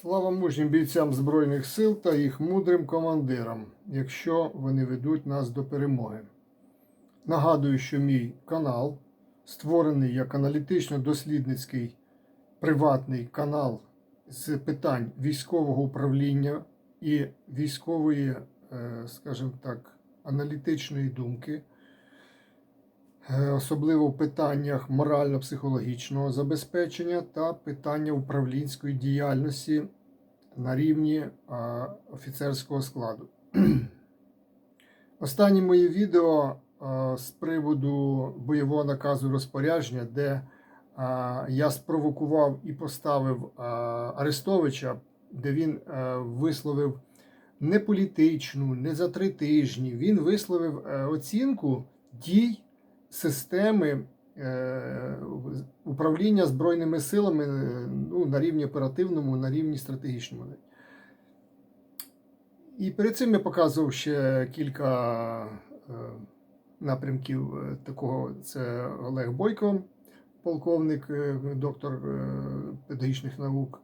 Слава мужнім бійцям Збройних сил та їх мудрим командирам, якщо вони ведуть нас до перемоги. Нагадую, що мій канал створений як аналітично-дослідницький приватний канал з питань військового управління і військової, е, скажімо так, аналітичної думки, особливо в питаннях морально-психологічного забезпечення та питання управлінської діяльності на рівні офіцерського складу. Останнє моє відео з приводу бойового наказу розпорядження, де я спровокував і поставив Арестовича, де він висловив не політичну, не за три тижні. Він висловив е, оцінку дій системи е, управління Збройними силами е, ну, на рівні оперативному, на рівні стратегічному. І перед цим я показував ще кілька е, напрямків такого. Це Олег Бойко, полковник, доктор педагогічних наук,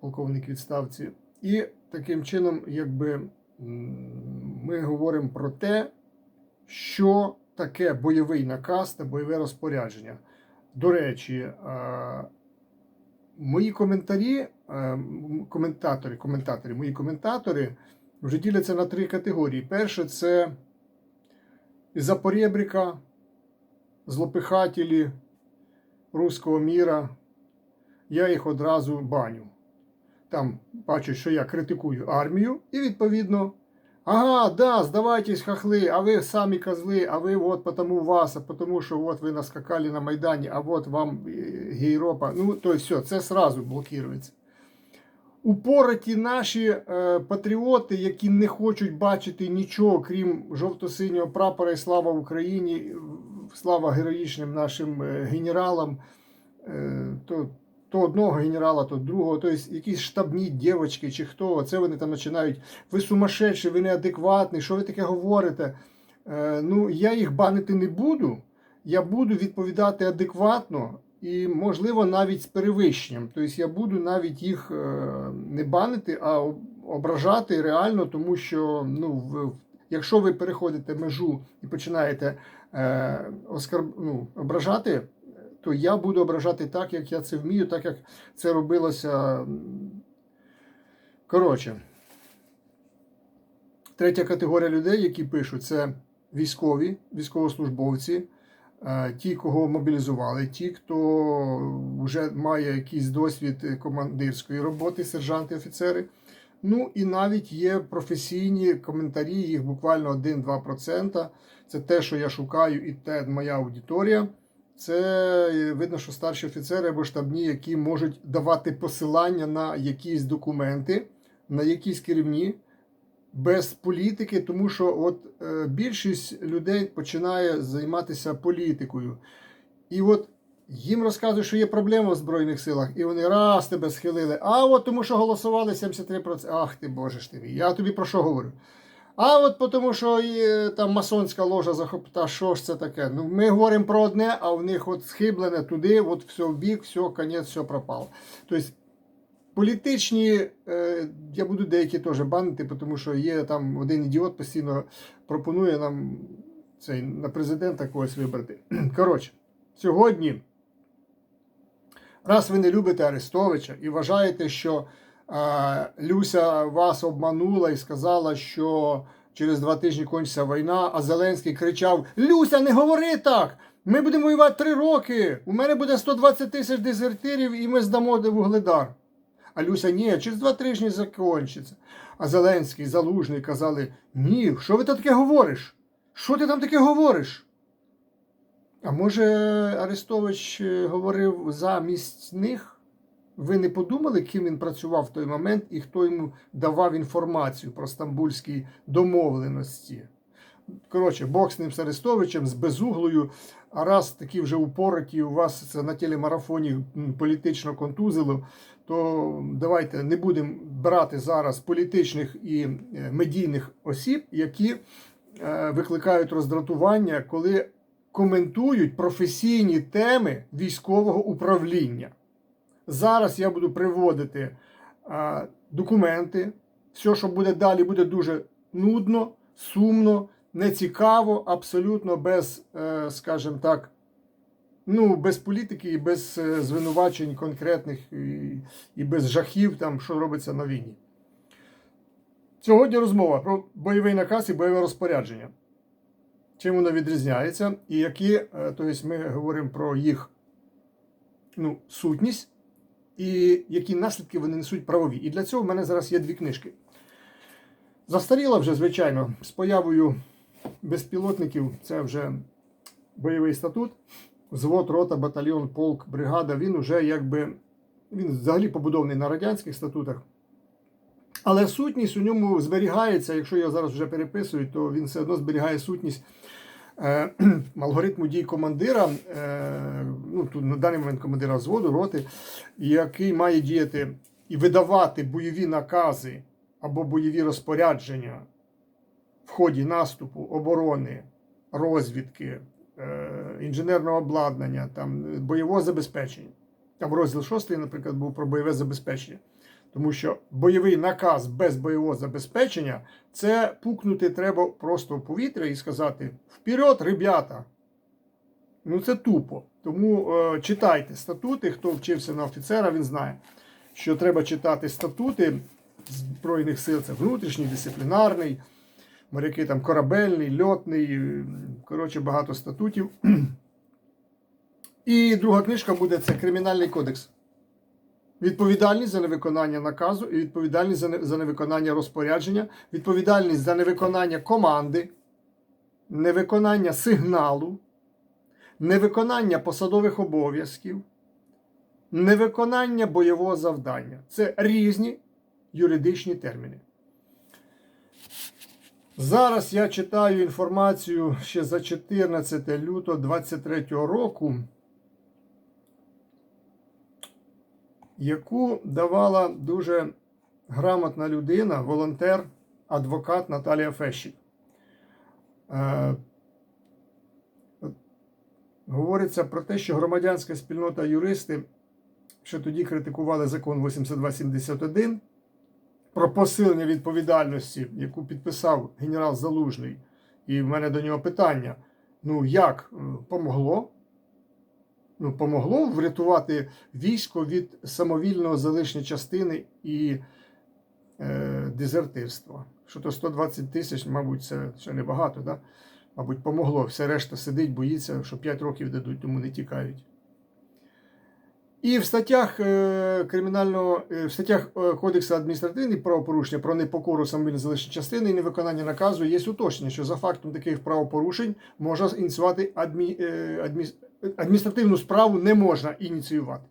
полковник відставці. І таким чином, якби ми говоримо про те, що таке бойовий наказ та бойове розпорядження. До речі, е, мої коментарі, е, коментатори, коментатори, мої коментатори вже діляться на три категорії. Перше це запорєбрика, злопихателі руського міра. Я їх одразу баню. Там бачать, що я критикую армію, і відповідно. Ага, да, здавайтесь, хохли, а ви самі козли, а ви от потому вас, а потому що от ви наскакали на Майдані, а от вам е, гейропа. Ну, то есть все, це сразу блокується. Упороті наші е, патріоти, які не хочуть бачити нічого, крім жовто-синього прапора і слава Україні, слава героїчним нашим е, генералам, е, то то одного генерала, то другого, тобто якісь штабні дівчатки чи хто, це вони там починають. Ви сумасшедші, ви неадекватний, що ви таке говорите? Е, ну, я їх банити не буду. Я буду відповідати адекватно і, можливо, навіть з перевищенням. Тобто я буду навіть їх е, не банити, а ображати реально, тому що ну, якщо ви переходите межу і починаєте е, оскарб... ну, ображати то я буду ображати так, як я це вмію, так як це робилося. Коротше, третя категорія людей, які пишуть, це військові, військовослужбовці, е, ті, кого мобілізували, ті, хто вже має якийсь досвід командирської роботи, сержанти, офіцери. Ну і навіть є професійні коментарі, їх буквально 1-2%. Це те, що я шукаю, і те моя аудиторія. Це е, видно, що старші офіцери або штабні, які можуть давати посилання на якісь документи, на якісь керівні, без політики, тому що от е, більшість людей починає займатися політикою. І от їм розказують, що є проблема в Збройних силах, і вони раз тебе схилили. А от тому, що голосували 73%. Ах ти Боже ж ти мій, я тобі про що говорю? А от тому, що і, там масонська ложа захопта, що ж це таке? Ну, ми говоримо про одне, а в них от схиблене туди, от все в бік, все, конець, все пропало. Тобто політичні, е, я буду деякі теж банити, тому що є там один ідіот постійно пропонує нам цей, на президента когось вибрати. Коротше, сьогодні, раз ви не любите Арестовича і вважаєте, що Люся вас обманула і сказала, що через два тижні кончиться війна, а Зеленський кричав: Люся, не говори так! Ми будемо воювати три роки. У мене буде 120 тисяч дезертирів, і ми здамо де вугледар. А Люся, ні, через два тижні закінчиться. А Зеленський, Залужний казали: Ні, що ви таке говориш? Що ти там таке говориш? А може Арестович е, говорив замість них? Ви не подумали, ким він працював в той момент і хто йому давав інформацію про стамбульські домовленості? Коротше, Бог з ним з Арестовичем, з безуглою, а раз такі вже упороті, у вас це на телемарафоні політично контузило, то давайте не будемо брати зараз політичних і е, медійних осіб, які е, викликають роздратування, коли коментують професійні теми військового управління. Зараз я буду приводити а, документи. Все, що буде далі, буде дуже нудно, сумно, нецікаво, абсолютно без, е, скажімо так, ну, без політики і без е, звинувачень конкретних і, і без жахів, там, що робиться на війні. Сьогодні розмова про бойовий наказ і бойове розпорядження. Чим воно відрізняється, і які, тобто ми говоримо про їх ну, сутність і які наслідки вони несуть правові. І для цього в мене зараз є дві книжки. Застаріла вже, звичайно, з появою безпілотників, це вже бойовий статут, взвод, рота, батальйон, полк, бригада. Він уже якби він взагалі побудований на радянських статутах. Але сутність у ньому зберігається, якщо я зараз вже переписую, то він все одно зберігає сутність алгоритму дій командира, е, ну тут на даний момент командира взводу, роти, який має діяти і видавати бойові накази або бойові розпорядження в ході наступу, оборони, розвідки, е, інженерного обладнання, там, бойового забезпечення. Там розділ 6, наприклад, був про бойове забезпечення. Тому що бойовий наказ без бойового забезпечення це пукнути треба просто в повітря і сказати вперед, ребята! Ну це тупо. Тому е, читайте статути. Хто вчився на офіцера, він знає, що треба читати статути Збройних сил, це внутрішній, дисциплінарний, моряки там корабельний, льотний, коротше, багато статутів. І друга книжка буде це Кримінальний кодекс. Відповідальність за невиконання наказу і відповідальність за, не, за невиконання розпорядження, відповідальність за невиконання команди, невиконання сигналу, невиконання посадових обов'язків, невиконання бойового завдання. Це різні юридичні терміни. Зараз я читаю інформацію ще за 14 лютого 2023 року. Яку давала дуже грамотна людина, волонтер, адвокат Наталія Фещик. Е, говориться про те, що громадянська спільнота юристи, що тоді критикували закон 8271 про посилення відповідальності, яку підписав генерал Залужний. І в мене до нього питання: ну як помогло? Помогло врятувати військо від самовільного залишення частини і е, дезертирства. Що то 120 тисяч, мабуть, це ще небагато, да? мабуть, помогло. Все решта сидить, боїться, що 5 років дадуть, тому не тікають. І в статтях е, кримінального е, в статтях е, Кодексу адміністративних правопорушення про непокору самовільне залишення частини і невиконання наказу є уточнення, що за фактом таких правопорушень можна ініціювати адмі, адмі, адміністративну справу не можна ініціювати.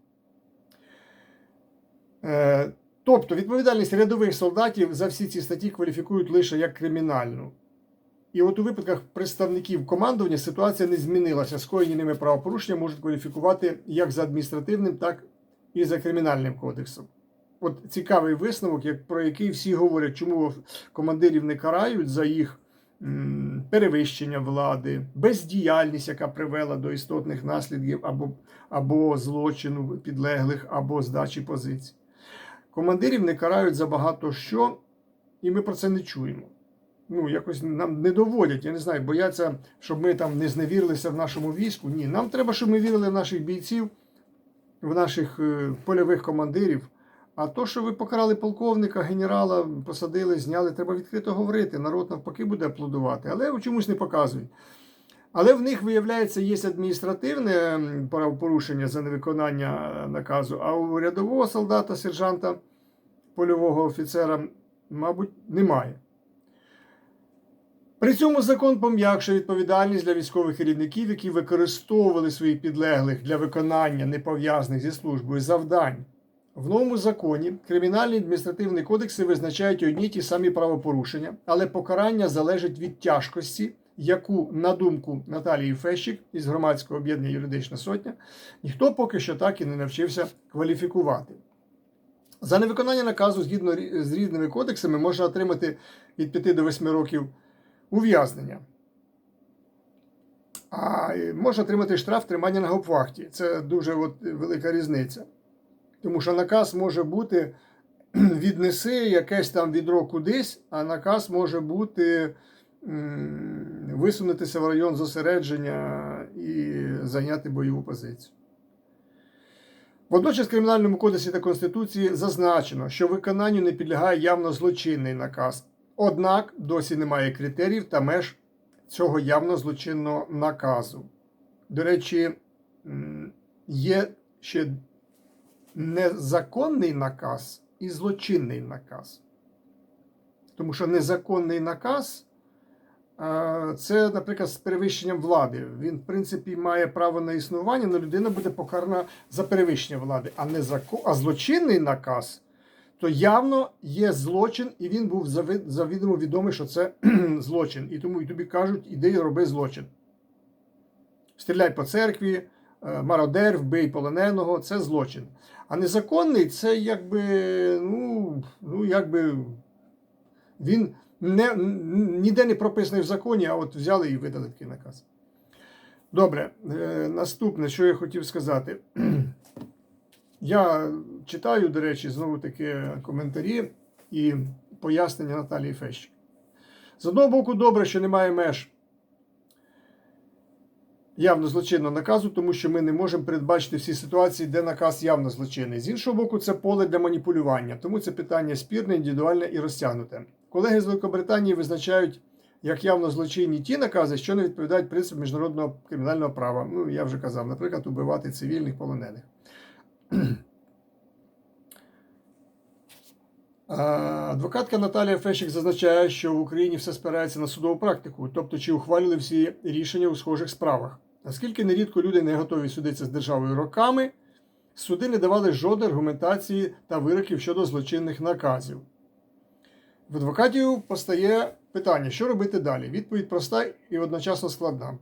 Е, тобто відповідальність рядових солдатів за всі ці статті кваліфікують лише як кримінальну. І от у випадках представників командування ситуація не змінилася. Скоєні ними правопорушення можуть кваліфікувати як за адміністративним, так і за кримінальним кодексом. От цікавий висновок, як, про який всі говорять, чому командирів не карають за їх перевищення влади, бездіяльність, яка привела до істотних наслідків або, або злочину підлеглих, або здачі позицій. Командирів не карають за багато що, і ми про це не чуємо ну, якось нам не доводять, я не знаю, бояться, щоб ми там не зневірилися в нашому війську. Ні, нам треба, щоб ми вірили в наших бійців, в наших е, польових командирів. А то, що ви покарали полковника, генерала, посадили, зняли, треба відкрито говорити. Народ навпаки буде аплодувати, але чомусь не показують. Але в них, виявляється, є адміністративне правопорушення за невиконання наказу, а у рядового солдата, сержанта, польового офіцера, мабуть, немає. При цьому закон пом'якшує відповідальність для військових керівників, які використовували своїх підлеглих для виконання непов'язаних зі службою завдань. В новому законі кримінальні адміністративні кодекси визначають одні ті самі правопорушення, але покарання залежить від тяжкості, яку, на думку Наталії Фещик із громадського об'єднання Юридична Сотня, ніхто поки що так і не навчився кваліфікувати. За невиконання наказу згідно з різними кодексами можна отримати від 5 до 8 років ув'язнення. А може отримати штраф тримання на гопвахті. Це дуже от велика різниця. Тому що наказ може бути віднеси якесь там відро кудись, а наказ може бути висунутися в район зосередження і зайняти бойову позицію. Водночас в Кримінальному кодексі та Конституції зазначено, що виконанню не підлягає явно злочинний наказ. Однак досі немає критеріїв та меж цього явно злочинного наказу. До речі, є ще незаконний наказ і злочинний наказ. Тому що незаконний наказ е, це, наприклад, з перевищенням влади. Він, в принципі, має право на існування, але людина буде покарана за перевищення влади. А незакон... а злочинний наказ, то явно є злочин, і він був завідомо відомий, що це злочин. І тому і тобі кажуть, іди роби злочин. Стріляй по церкві, мародер, вбий полоненого це злочин. А незаконний це якби, ну, ну якби він не, ніде не прописаний в законі, а от взяли і видали такий наказ. Добре, е, наступне, що я хотів сказати. Я читаю, до речі, знову таки коментарі і пояснення Наталії Фещик. З одного боку, добре, що немає меж явно злочинного наказу, тому що ми не можемо передбачити всі ситуації, де наказ явно злочинний. З іншого боку, це поле для маніпулювання, тому це питання спірне, індивідуальне і розтягнуте. Колеги з Великобританії визначають як явно злочинні ті накази, що не відповідають принципу міжнародного кримінального права. Ну, я вже казав, наприклад, убивати цивільних полонених. Адвокатка Наталія Фещик зазначає, що в Україні все спирається на судову практику, тобто чи ухвалювали всі рішення у схожих справах. Наскільки нерідко люди не готові судитися з державою роками, суди не давали жодної аргументації та вироків щодо злочинних наказів. В адвокатів постає питання, що робити далі? Відповідь проста і одночасно складна.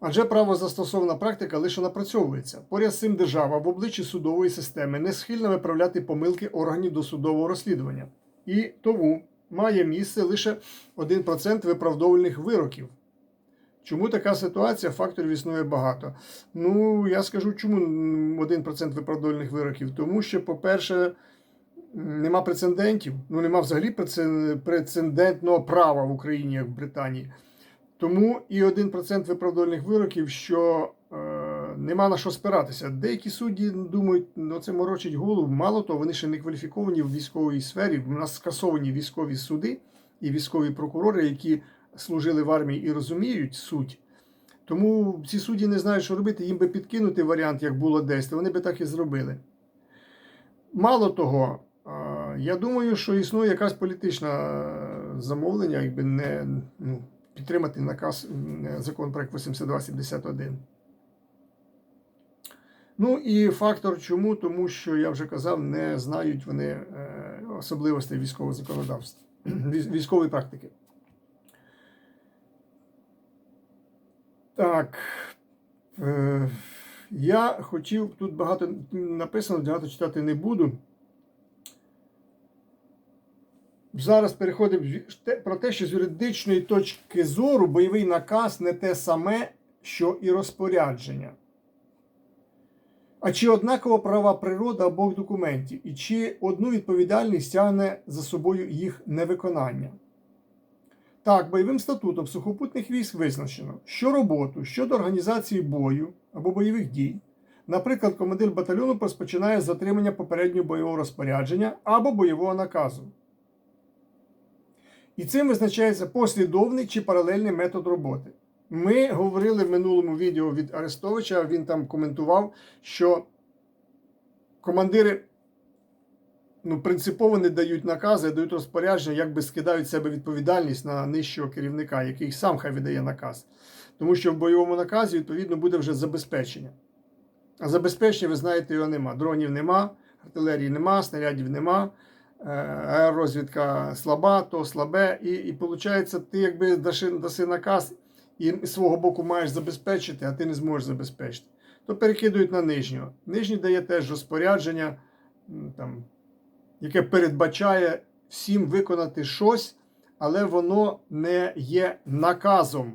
Адже правозастосована практика лише напрацьовується. Поряд з цим держава в обличчі судової системи не схильна виправляти помилки органів досудового розслідування. І тому має місце лише 1% виправдовувальних вироків. Чому така ситуація? Факторів існує багато. Ну, я скажу, чому 1% виправдовувальних вироків? Тому що, по-перше, нема прецедентів, ну нема взагалі прецеден- прецедентного права в Україні, як в Британії. Тому і 1% виправдовальних вироків, що е, нема на що спиратися. Деякі судді думають, ну це морочить голову. Мало того, вони ще не кваліфіковані в військовій сфері. У нас скасовані військові суди і військові прокурори, які служили в армії і розуміють суть. Тому ці судді не знають, що робити. Їм би підкинути варіант, як було десь, то вони би так і зробили. Мало того, я думаю, що існує якась політична е, замовлення, якби не ну, підтримати наказ м, законопроект 8271. Ну і фактор чому? Тому що я вже казав, не знають вони е, особливостей військового законодавства, військової практики. Так. Е, я хотів, тут багато написано, багато читати не буду. Зараз переходимо про те, що з юридичної точки зору бойовий наказ не те саме, що і розпорядження. А чи однакова права природи обох документів, і чи одну відповідальність тягне за собою їх невиконання? Так, бойовим статутом сухопутних військ визначено, що роботу щодо організації бою або бойових дій, наприклад, командир батальйону розпочинає з затримання попереднього бойового розпорядження або бойового наказу. І цим визначається послідовний чи паралельний метод роботи. Ми говорили в минулому відео від Арестовича, він там коментував, що командири ну, принципово не дають накази, дають розпорядження, якби скидають себе відповідальність на нижчого керівника, який сам хай видає наказ. Тому що в бойовому наказі, відповідно, буде вже забезпечення. А забезпечення, ви знаєте, його нема. Дронів нема, артилерії нема, снарядів нема, е, аеророзвідка слаба, то слабе. І, і виходить, ти якби даси, наказ і свого боку маєш забезпечити, а ти не зможеш забезпечити. То перекидують на нижнього. Нижній дає теж розпорядження, там, яке передбачає всім виконати щось, але воно не є наказом.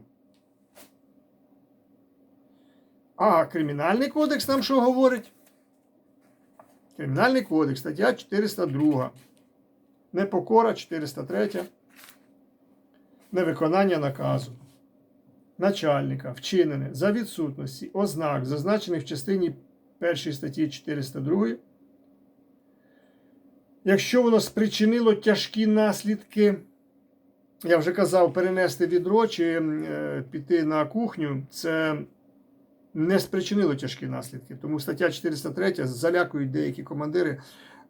А Кримінальний кодекс нам що говорить? Кримінальний кодекс, стаття 402. Непокора 403. Невиконання наказу начальника вчинене за відсутності ознак, зазначених в частині 1 статті 402. Якщо воно спричинило тяжкі наслідки, я вже казав, перенести відро чи е, піти на кухню, це не спричинило тяжкі наслідки. Тому стаття 403 залякують деякі командири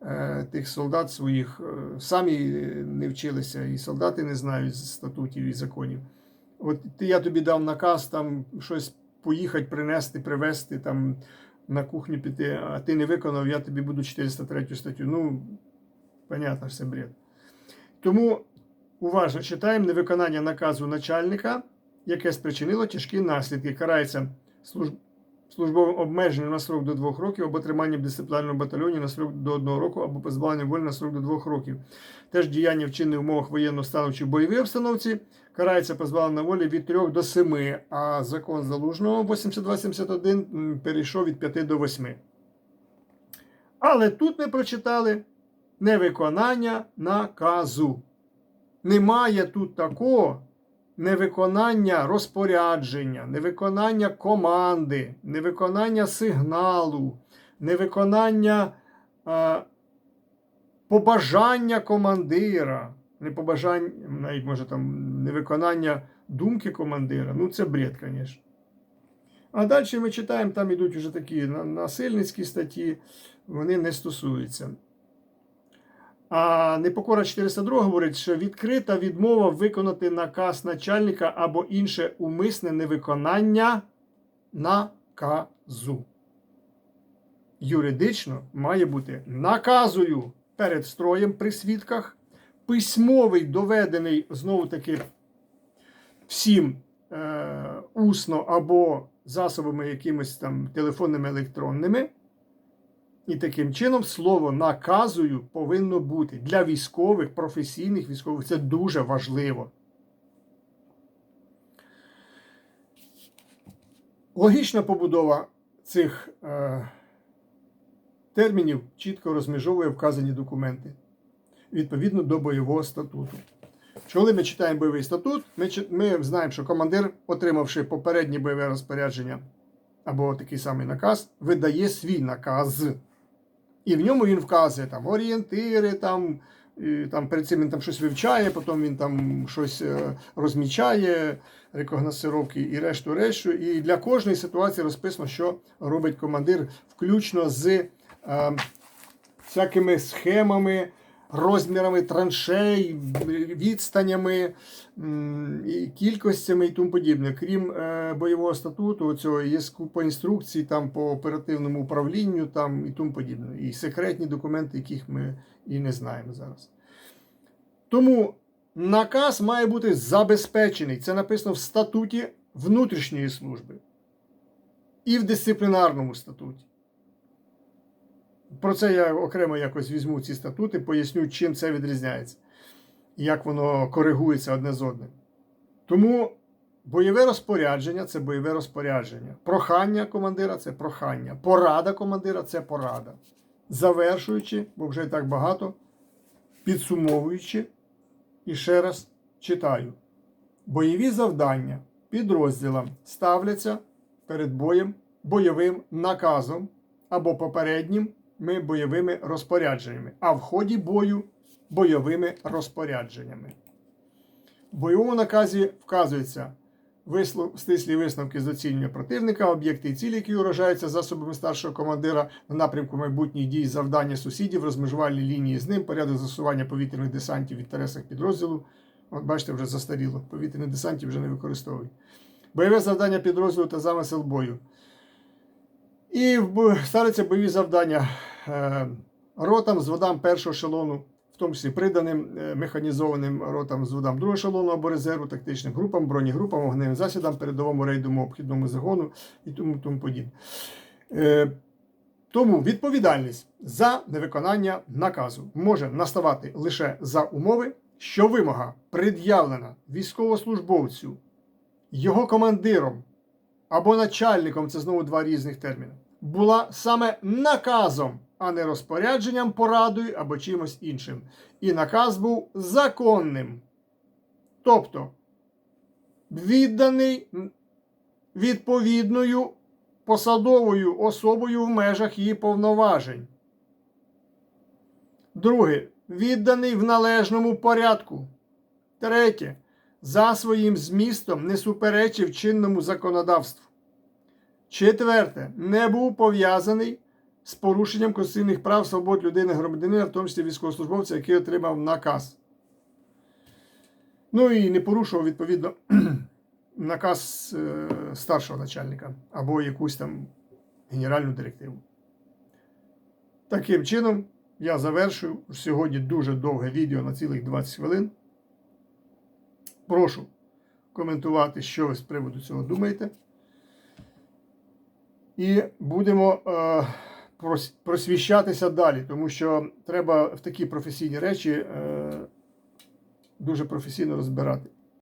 е, тих солдат своїх, е, самі не вчилися, і солдати не знають статутів і законів. От я тобі дав наказ там щось поїхати, принести, привезти там на кухню піти, а ти не виконав, я тобі буду 403 статтю. Ну, понятно, все бред. Тому уважно читаємо невиконання наказу начальника, яке спричинило тяжкі наслідки. Карається служб... службовим обмеженням на срок до 2 років або триманням в батальйоні на срок до 1 року, або позбавленням волі на срок до 2 років. Теж діяння вчинені в умовах воєнного стану чи бойовій обстановці карається позбавлення волі від 3 до 7, а закон залужного 8271 перейшов від 5 до 8. Але тут ми прочитали невиконання наказу. Немає тут такого невиконання розпорядження, невиконання команди, невиконання сигналу, невиконання е, побажання командира, не побажання, навіть може там невиконання думки командира. Ну, це бред, звісно. А далі ми читаємо, там ідуть вже такі насильницькі статті, вони не стосуються. А непокора 402 говорить, що відкрита відмова виконати наказ начальника або інше умисне невиконання наказу. Юридично має бути наказою перед строєм при свідках, письмовий доведений знову таки всім е, усно або засобами якимись там телефонними електронними. І таким чином слово наказую повинно бути для військових, професійних військових. Це дуже важливо. Логічна побудова цих е, термінів чітко розмежовує вказані документи відповідно до бойового статуту. Коли ми читаємо бойовий статут, ми, ми знаємо, що командир, отримавши попереднє бойове розпорядження або такий самий наказ, видає свій наказ. І в ньому він вказує там орієнтири, там, там перед цим він там щось вивчає, потім він там щось е, розмічає, рекогносировки і решту решту. І для кожної ситуації розписано, що робить командир, включно з е, всякими схемами, розмірами траншей, відстанями, кількостями і тому подібне. Крім е, бойового статуту, цього є купа інструкцій там по оперативному управлінню там і тому подібне. І секретні документи, яких ми і не знаємо зараз. Тому наказ має бути забезпечений. Це написано в статуті внутрішньої служби і в дисциплінарному статуті. Про це я окремо якось візьму ці статути, поясню, чим це відрізняється, і як воно коригується одне з одним. Тому бойове розпорядження це бойове розпорядження. Прохання командира це прохання. Порада командира це порада. Завершуючи, бо вже і так багато, підсумовуючи, і ще раз читаю: бойові завдання підрозділам ставляться перед боєм бойовим наказом або попереднім ми бойовими розпорядженнями, а в ході бою бойовими розпорядженнями. В бойовому наказі вказується вислов, стислі висновки з оцінювання противника, об'єкти і цілі, які уражаються засобами старшого командира на напрямку майбутніх дій, завдання сусідів, розмежувальні лінії з ним, порядок засування повітряних десантів в інтересах підрозділу. От бачите, вже застаріло. Повітряних десантів вже не використовують. Бойове завдання підрозділу та замисел бою. І ставляться бойові завдання е, ротам з водам першого ешелону, в тому числі приданим е, механізованим ротам з водам другого ешелону або резерву, тактичним групам, бронегрупам, вогневим засідам, передовому рейдовому обхідному загону і тому тому подібне. Е, тому відповідальність за невиконання наказу може наставати лише за умови, що вимога пред'явлена військовослужбовцю, його командиром або начальником це знову два різних терміни, була саме наказом а не розпорядженням, порадою або чимось іншим. І наказ був законним. Тобто відданий відповідною посадовою особою в межах її повноважень. Друге. Відданий в належному порядку. Третє. За своїм змістом не суперечив чинному законодавству. Четверте. Не був пов'язаний з порушенням конституційних прав свобод людини громадянина, в тому числі військовослужбовця, який отримав наказ. Ну і не порушував відповідно наказ е, старшого начальника або якусь там генеральну директиву. Таким чином, я завершую сьогодні дуже довге відео на цілих 20 хвилин. Прошу коментувати, що ви з приводу цього думаєте. І будемо е, просвіщатися далі, тому що треба в такі професійні речі е, дуже професійно розбирати.